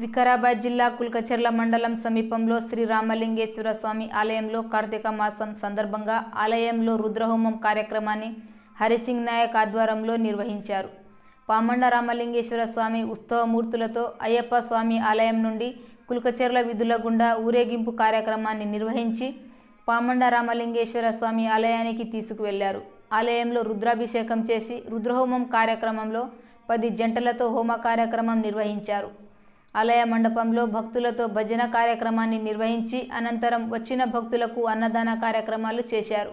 వికారాబాద్ జిల్లా కుల్కచర్ల మండలం సమీపంలో శ్రీ రామలింగేశ్వర స్వామి ఆలయంలో కార్తీక మాసం సందర్భంగా ఆలయంలో రుద్రహోమం కార్యక్రమాన్ని హరిసింగ్ నాయక్ ఆధ్వర్యంలో నిర్వహించారు. పామండ రామలింగేశ్వర స్వామి ఉత్సవమూర్తులతో అయ్యప్ప స్వామి ఆలయం నుండి కుల్కచెర్ల విధుల గుండా ఊరేగింపు కార్యక్రమాన్ని నిర్వహించి పామండ రామలింగేశ్వర స్వామి ఆలయానికి తీసుకువెళ్ళారు. ఆలయంలో రుద్రాభిషేకం చేసి రుద్రహోమం కార్యక్రమంలో పది జంటలతో హోమ కార్యక్రమం నిర్వహించారు. ఆలయ మండపంలో భక్తులతో భజన కార్యక్రమాన్ని నిర్వహించి అనంతరం వచ్చిన భక్తులకు అన్నదాన కార్యక్రమాలు చేశారు.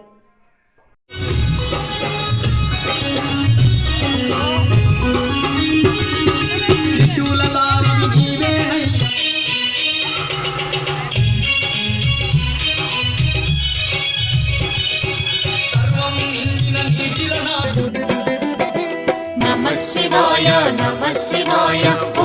నమ శివాయ నమ శివాయ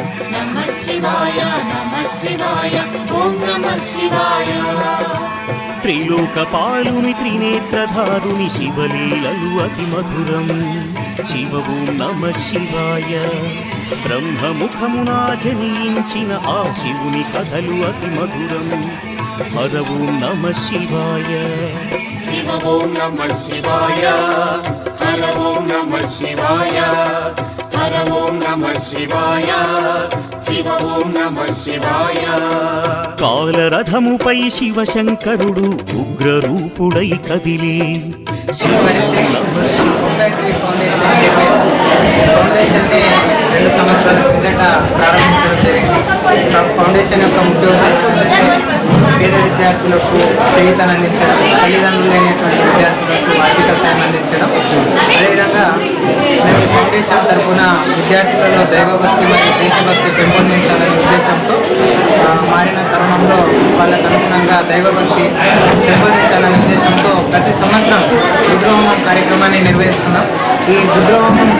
నమ శివాయ నమ శివాయ ఓం నమ శివాయ. త్రిలోకపాలుని త్రినేత్రధారుని శివలీలలు అతి మధురం. శివవు నమ శివాయ. బ్రహ్మముఖమునా జనించిన ఆ శివుని కథలు అతి మధురం. హరవు నమ శివాయ. శివ ఓం నమ శివాయ హర ఓం నమ శివాయ. హర ఓం నమ శివాయ శివ ఓం నమ శివాయ కాలరథముపై శివశంకరుడు ఉగ్రరూపుడై కదిలి. శివవు నమ శివాయ ఫౌండేషన్ని రెండు సంవత్సరాల కిందట ప్రారంభించడం జరిగింది. ఆ ఫౌండేషన్ యొక్క ముఖ్య ఉద్దేశం పేద విద్యార్థులకు చేయుతను అందించడం తల్లిదండ్రులు లేనటువంటి విద్యార్థులకు ఆర్థిక సాయం అందించడం అదేవిధంగా మేము ఈ ఫౌండేషన్ తరఫున విద్యార్థులలో దైవభక్తి మరియు దేశభక్తి పెంపొందించాలనే ఉద్దేశంతో మారిన తరుణంలో వాళ్ళకు అనుగుణంగా దైవభక్తి పెంపొందించాలనే ఉద్దేశంతో ప్రతి సంవత్సరం రుద్రహోమం కార్యక్రమాన్ని నిర్వహిస్తున్నాం. ఈ రుద్రహోమం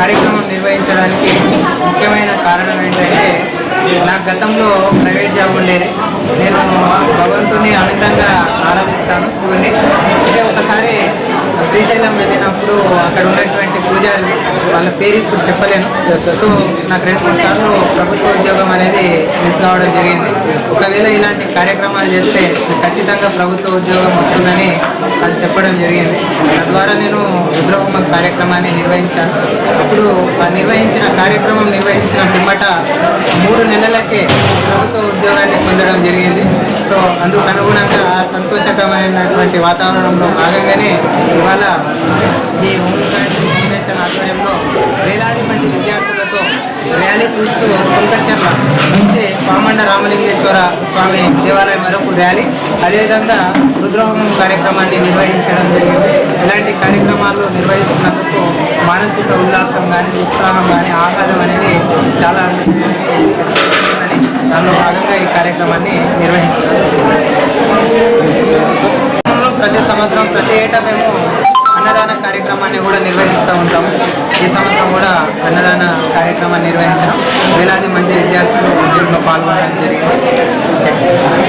కార్యక్రమం నిర్వహించడానికి ముఖ్యమైన కారణం ఏంటంటే నా గతంలో ప్రైవేట్ జాబ్ ఉండేది. నేను భగవంతుని అమితంగా ఆరాధిస్తాను శివుని ఒకసారి శ్రీశైలం వెళ్ళినప్పుడు అక్కడ ఉన్నటువంటి పూజారులు వాళ్ళ పేరు ఇప్పుడు చెప్పలేను. సో నాకు రెండు మూడు సార్లు ప్రభుత్వ ఉద్యోగం అనేది మిస్ కావడం జరిగింది. ఒకవేళ ఇలాంటి కార్యక్రమాలు చేస్తే ఖచ్చితంగా ప్రభుత్వ ఉద్యోగం వస్తుందని వాళ్ళు చెప్పడం జరిగింది. తద్వారా నేను రుద్రహోమ కార్యక్రమాన్ని నిర్వహించాను. అప్పుడు ఆ నిర్వహించిన కార్యక్రమం నిర్వహించిన పిమ్మట మూడు నెలలకే ప్రభుత్వ ఉద్యోగాన్ని పొందడం జరిగింది. సో అందుకు అనుగుణంగా ఆ సంతోషకరమైనటువంటి వాతావరణంలో భాగంగానే ఇవాళ ఈ ఆధ్వర్యంలో వేలాది మంది విద్యార్థులతో ర్యాలీ చూస్తూ కొంకచర్ల నుంచి పామండ రామలింగేశ్వర స్వామి దేవాలయం వరకు ర్యాలీ. అదేవిధంగా రుద్రహోమం కార్యక్రమాన్ని నిర్వహించడం జరిగింది. ఇలాంటి కార్యక్రమాలు నిర్వహిస్తున్నందుకు మానసిక ఉల్లాసం కానీ ఉత్సాహం కానీ ఆహ్లాదం అనేది చాలా దానిలో భాగంగా ఈ కార్యక్రమాన్ని నిర్వహించారు. ప్రతి సంవత్సరం ప్రతి ఏటా మేము అన్నదాన కార్యక్రమాన్ని కూడా నిర్వహిస్తూ ఉంటాం. ఈ సంవత్సరం కూడా అన్నదాన కార్యక్రమాన్ని నిర్వహించడం వేలాది మంది విద్యార్థులు ఉద్యోగంలో పాల్గొనడం జరిగింది.